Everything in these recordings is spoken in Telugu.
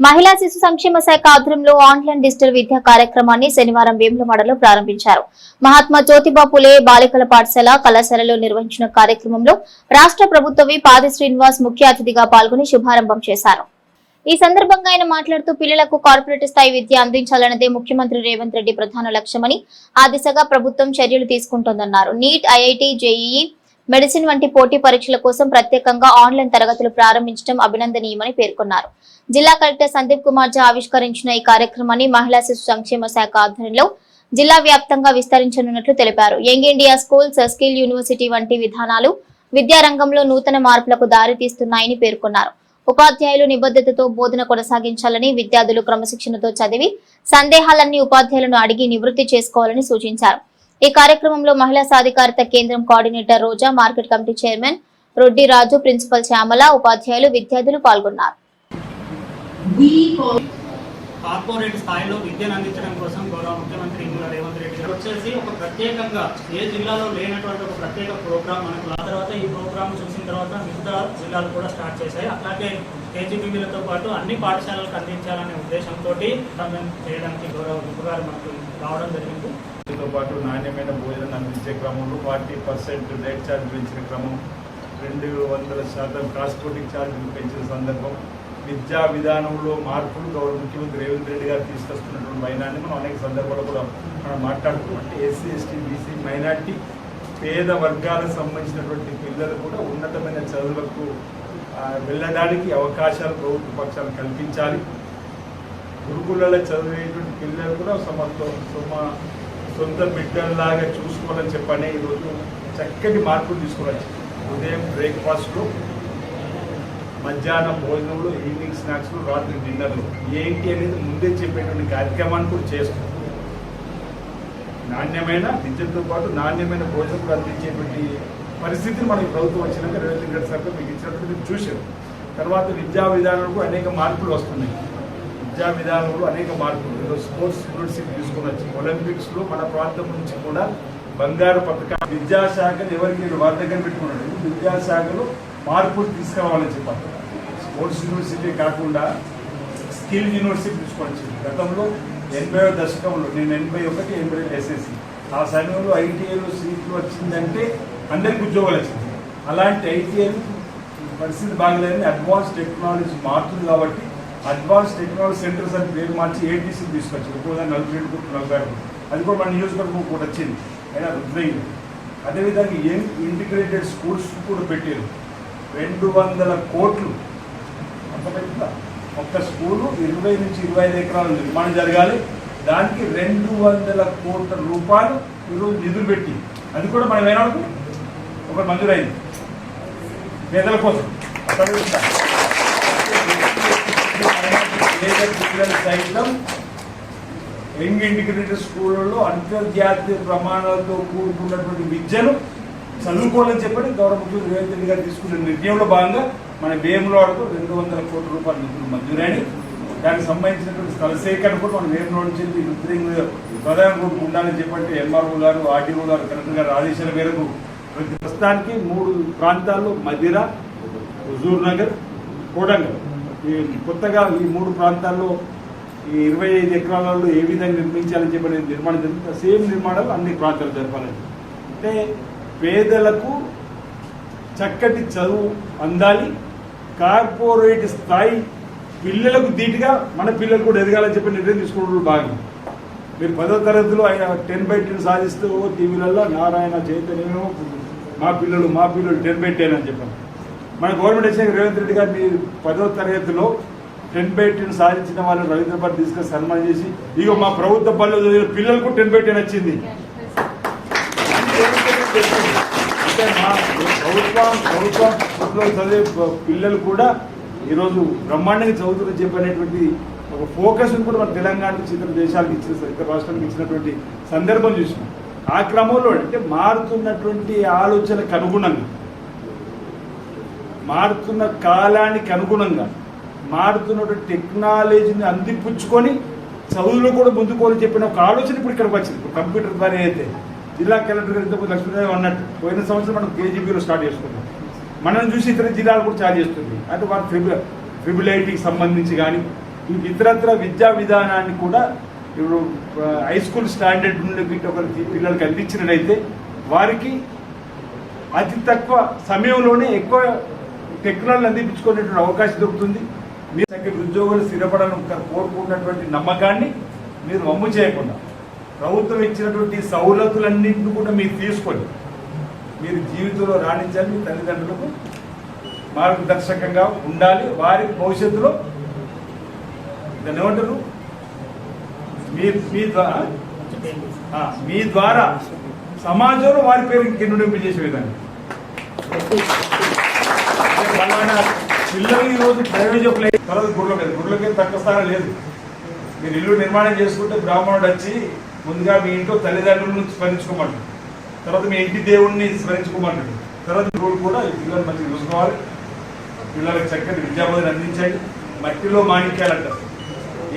మహిళా శిశు సంక్షేమ శాఖ ఆధ్వర్యంలో ఆన్లైన్ డిజిటల్ విద్యా కార్యక్రమాన్ని శనివారం వేములవాడలో ప్రారంభించారు. మహాత్మా జ్యోతిబా పులే బాలికల పాఠశాల కళాశాలలో నిర్వహించిన కార్యక్రమంలో రాష్ట్ర ప్రభుత్వవి పాది శ్రీనివాస్ ముఖ్య అతిథిగా పాల్గొని శుభారంభం చేశారు. ఈ సందర్భంగా ఆయన మాట్లాడుతూ పిల్లలకు కార్పొరేట్ స్థాయి విద్య అందించాలన్నదే ముఖ్యమంత్రి రేవంత్ రెడ్డి ప్రధాన లక్ష్యమని ఆ దిశగా ప్రభుత్వం చర్యలు తీసుకుంటోందన్నారు. నీట్ ఐఐటి జేఈఈ మెడిసిన్ వంటి పోటీ పరీక్షల కోసం ప్రత్యేకంగా ఆన్లైన్ తరగతులు ప్రారంభించడం అభినందనీయమని పేర్కొన్నారు. జిల్లా కలెక్టర్ సందీప్ కుమార్ జా ఆవిష్కరించిన ఈ కార్యక్రమాన్ని మహిళా శిశు సంక్షేమ శాఖ ఆధ్వర్యంలో జిల్లా వ్యాప్తంగా విస్తరించనున్నట్లు తెలిపారు. Young India schools skill university వంటి విధానాలు విద్యారంగంలో నూతన మార్పులకు దారితీస్తున్నాయని పేర్కొన్నారు. ఉపాధ్యాయులు నిబద్ధతతో బోధన కొనసాగించాలని విద్యార్థులు క్రమశిక్షణతో చదివి సందేహాలన్నీ ఉపాధ్యాయులను అడిగి నివృత్తి చేసుకోవాలని సూచించారు. ఈ కార్యక్రమంలో మహిళా సాధికారత కేంద్రం coordinator Roja market committee chairman Roddi Raju principal Shyamala ఉపాధ్యాయులు విద్యార్థులు పాల్గొన్నారు. కార్పొరేట్ స్థాయిలో విద్యను అందించడం కోసం గౌరవ ముఖ్యమంత్రి ఇందులో రేవంత్ రెడ్డి గారు వచ్చేసి ఒక ప్రత్యేకంగా ఏ జిల్లాలో లేనటువంటి ఒక ప్రత్యేక ప్రోగ్రామ్ మనకు ఆ తర్వాత ఈ ప్రోగ్రామ్ చూసిన తర్వాత మిగతా జిల్లాలు కూడా స్టార్ట్ చేశాయి. అట్లాగే కేజీబీబీలతో పాటు అన్ని పాఠశాలలకు అందించాలనే ఉద్దేశంతో చేయడానికి గౌరవ గుప్పు గారు మనకు రావడం జరిగింది. తో పాటు నాణ్యమైన భోజనం అందించే క్రమంలో ఫార్టీ పర్సెంట్ డైట్ ఛార్జ్ పెంచిన క్రమం రెండు వందల శాతం ట్రాన్స్పోర్టింగ్ ఛార్జీలు పెంచిన సందర్భం విద్యా విధానంలో మార్పులు గౌరవ ముఖ్యమంత్రి రేవంత్ రెడ్డి గారు తీసుకొస్తున్నటువంటి వైనాన్ని మనం అనేక సందర్భాల్లో కూడా మనం మాట్లాడుకున్నాం అంటే ఎస్సీ ఎస్టీ బీసీ మైనార్టీ పేద వర్గాలకు సంబంధించినటువంటి పిల్లలు కూడా ఉన్నతమైన చదువులకు వెళ్ళడానికి అవకాశాలు ప్రభుత్వ పక్షాలు కల్పించాలి. గురుకులలో చదివేటువంటి పిల్లలు కూడా సమర్థం సుమ సొంత బిడ్డల్లాగా చూసుకోవాలని చెప్పని ఈరోజు చక్కటి మార్పులు తీసుకురావచ్చు. ఉదయం బ్రేక్ఫాస్ట్లు మధ్యాహ్నం భోజనంలో ఈవినింగ్ స్నాక్స్లు రాత్రి డిన్నర్లు. ఏంటి అనేది ముందే చెప్పేటువంటి కార్యక్రమాన్ని కూడా చేస్తాం. నాణ్యమైన విద్యతో పాటు నాణ్యమైన భోజనం కూడా అందించేటువంటి పరిస్థితిని మనకి ప్రభుత్వం వచ్చినాక రేవంత్ రెడ్డి సార్ మీకు ఇచ్చినట్టు మీరు చూశారు. తర్వాత విద్యా విధానంలో అనేక మార్పులు వస్తున్నాయి. విద్యా విధానంలో అనేక మార్పులు స్పోర్ట్స్ యూనివర్సిటీ తీసుకుని వచ్చి ఒలింపిక్స్లో మన ప్రాంతం నుంచి కూడా బంగారు పథకం విద్యాశాఖను ఎవరికి వారి దగ్గర పెట్టుకున్నాడు. విద్యాశాఖలో మార్పులు తీసుకురావాలని చెప్పారు స్పోర్ట్స్ యూనివర్సిటీ కాకుండా స్కిల్ యూనివర్సిటీ తీసుకోవచ్చు గతంలో ఎనభై దశకంలో నేను ఎనభై ఒకటి ఎనభై ఎస్ఎస్సి ఆ సమయంలో ఐటీఐలో సీట్లు వచ్చిందంటే అందరికి ఉద్యోగాలు వచ్చింది. అలాంటి ఐటీఐ పరిస్థితి బాగలేదని అడ్వాన్స్ టెక్నాలజీ మారుతుంది కాబట్టి అడ్వాన్స్ టెక్నాలజీ సెంటర్స్ అని పేరు మార్చి ఏటీసీ తీసుకొచ్చింది ఇప్పుడు నలభై రెండు కోట్లు నలభై ఆరు అది కూడా మన నియోజకవర్గం కూడా వచ్చింది. అయినా రుద్రయ్య అదేవిధంగా యంగ్ ఇంటిగ్రేటెడ్ స్కూల్స్ కూడా పెట్టారు. రెండు వందల కోట్లు. అంత పెద్ద ఒక్క స్కూలు ఇరవై నుంచి ఇరవై ఐదు ఎకరాల నిర్మాణం జరగాలి. దానికి రెండు వందల కోట్ల రూపాయలు ఈరోజు నిధులు పెట్టి. అది కూడా మనం ఏనాడు ఒక మంజూరైంది. పేదల కోసం అక్కడ చూస్తా. పేద పిల్లలు సైతం యంగ్ ఇంటిగ్రేటెడ్ స్కూళ్ళలో అంతర్జాతీయ ప్రమాణాలతో కూడుకున్నటువంటి విద్యను చదువుకోవాలని చెప్పని గౌరవ ముఖ్యమంత్రి రేవంత్ రెడ్డి గారు తీసుకున్న నిర్ణయంలో భాగంగా మన వేములవాడకు రెండు వందల కోట్ల రూపాయలు నిధులు మంజూరైన దానికి సంబంధించినటువంటి స్థల సేకరణ కూడా మన వేములవాడ నుంచి రుద్రింగ్ ప్రధాన గ్రూప్ ఉండాలని చెప్పంటే ఎంఆర్ఓ గారు ఆర్డీఓ గారు కలెక్టర్ గారు ఆదేశాల మేరకు ప్రతి ప్రస్తుతానికి మూడు ప్రాంతాల్లో మదిర హుజూర్ నగర్ కోడంగల్ ఈ కొత్తగా ఈ మూడు ప్రాంతాల్లో ఈ ఇరవై ఐదు ఎకరాలలో ఏ విధంగా నిర్మించాలని చెప్పి నిర్మాణం జరుగుతుంది సేమ్ నిర్మాణాలు అన్ని ప్రాంతాలు జరపాలని. అంటే పేదలకు చక్కటి చదువు అందాలి కార్పొరేట్ స్థాయి పిల్లలకు ధీటుగా మన పిల్లలు కూడా ఎదగాలని చెప్పి నిర్ణయం తీసుకోవడం భాగం. మీరు పదో తరగతిలో టెన్ బై టెన్ సాధిస్తూ టీవీలలో నారాయణ చైతన్యమేమో మా పిల్లలు మా పిల్లలు టెన్ బై టెన్ అని చెప్పాను మన గవర్నమెంట్ వచ్చాక రేవంత్ రెడ్డి గారు మీరు పదో తరగతిలో టెన్ బై టెన్ సాధించిన వాళ్ళని రవీంద్రబాద్ తీసుకొని సన్మానం చేసి ఇగో మా ప్రభుత్వ పనులు చదివిన పిల్లలకు టెన్ బై టెన్ వచ్చింది. అంటే మా ప్రభుత్వం ప్రభుత్వం చదివే పిల్లలు కూడా ఈరోజు బ్రహ్మాండంగా చదువుతున్న చెప్పనేటువంటి ఒక ఫోకస్ కూడా మన తెలంగాణ నుంచి ఇతర దేశాలకు ఇచ్చిన ఇతర రాష్ట్రాలకు ఇచ్చినటువంటి సందర్భం చూసినాం. ఆ క్రమంలో అంటే మారుతున్నటువంటి ఆలోచనకు అనుగుణంగా మారుతున్న కాలానికి అనుగుణంగా మారుతున్న టెక్నాలజీని అందిపుచ్చుకొని చదువులో కూడా ముందుకోవాలని చెప్పిన ఒక ఆలోచన ఇప్పుడు ఇక్కడికి వచ్చింది. ఇప్పుడు కంప్యూటర్ ద్వారా అయితే జిల్లా కలెక్టర్ గారు ఇంతకుముందు లక్ష్మీదేవి అన్నట్టు పోయిన సంవత్సరం మనం కేజీబీలో స్టార్ట్ చేసుకున్నాం. మనం చూసి ఇతర జిల్లాలు కూడా స్టార్ట్ చేస్తుంది. అంటే వారి ఫిబు ఫిబులైటీకి సంబంధించి కానీ ఇతరత్ర విద్యా విధానాన్ని కూడా ఇప్పుడు హై స్కూల్ స్టాండర్డ్ నుండి వీటి ఒక పిల్లలకి అందించినట్లయితే వారికి అతి తక్కువ సమయంలోనే ఎక్కువ టెక్నాలజీ అందించుకునేటువంటి అవకాశం దొరుకుతుంది. మీ సంఖ్య ఉద్యోగులు స్థిరపడాలని కోరుకున్నటువంటి నమ్మకాన్ని మీరు వమ్ము చేయకుండా ప్రభుత్వం ఇచ్చినటువంటి సౌలతులన్నింటిని కూడా మీరు తీసుకొని మీరు జీవితంలో రాణించాలి మీ తల్లిదండ్రులకు మార్గదర్శకంగా ఉండాలి. వారి భవిష్యత్తులో దాన్ని ఏమంటారు మీ మీ ద్వారా మీ ద్వారా సమాజంలో వారి పేరు కిన్నుడింపు చేసే విధంగా. ఫలానా పిల్లలు ఈ రోజు ప్రైవేట్ లేదు తర్వాత గుడిలోకి గుడిలోకి తక్కువ స్థానం లేదు. మీరు ఇల్లు నిర్మాణం చేసుకుంటే బ్రాహ్మణుడు వచ్చి ముందుగా మీ ఇంట్లో తల్లిదండ్రులను స్మరించుకోమంటాడు. తర్వాత మీ ఇంటి దేవుడిని స్మరించుకోమంటాడు. తర్వాత రోడ్డు కూడా ఈ పిల్లలు మంచిగా చూసుకోవాలి. పిల్లలకు చక్కటి విద్యాబోధన అందించండి. మట్టిలో మాణిక్యాలంటారు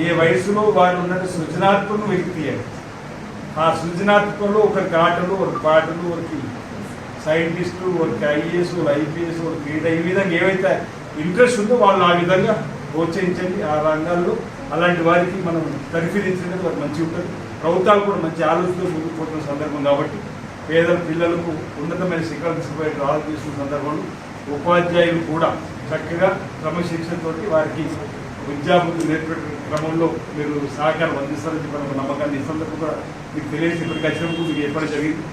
ఏ వయసులో వారు ఉన్నట్టు సృజనాత్మకం వెలికి తీయాలి. ఆ సృజనాత్మకంలో ఒకరికి ఆటలు ఒకరికి పాటలు ఒకరికి సైంటిస్టు ఒకరికి ఐఏఎస్ ఐపీఎస్ ఒక క్రీడ ఈ విధంగా ఏవైతే ఇంట్రెస్ట్ ఉందో వాళ్ళు ఆ విధంగా ప్రోత్సహించండి. ఆ రంగాల్లో అలాంటి వారికి మనం పరిశీలించినది వారికి మంచిగా ఉంటుంది. ప్రభుత్వాలు కూడా మంచి ఆలోచనతో ముందుకు పోతున్న సందర్భం కాబట్టి పేద పిల్లలకు ఉన్నతమైన శిక్షణ తీసుకుపోయే ఆలోచిస్తున్న సందర్భంలో ఉపాధ్యాయులు కూడా చక్కగా క్రమశిక్షణతోటి వారికి విద్యాబుద్ధి నేర్పే క్రమంలో మీరు సహకారం అందిస్తారని చెప్పి నమ్మకాన్ని ఈ సందర్భంగా మీకు తెలియజేసి ఇప్పటికి వచ్చినప్పుడు మీకు ఏర్పాటు జరిగింది.